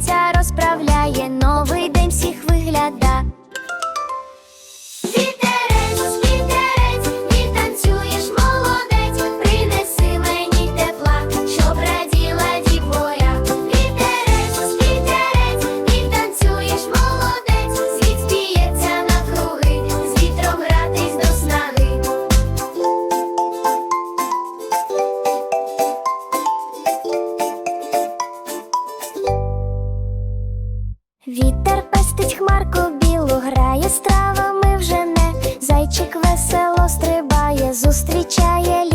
Сонця розправляє новий день всіх виглядає. Вітер пестить хмарку білу, грає з травами вже не. Зайчик весело стрибає, зустрічає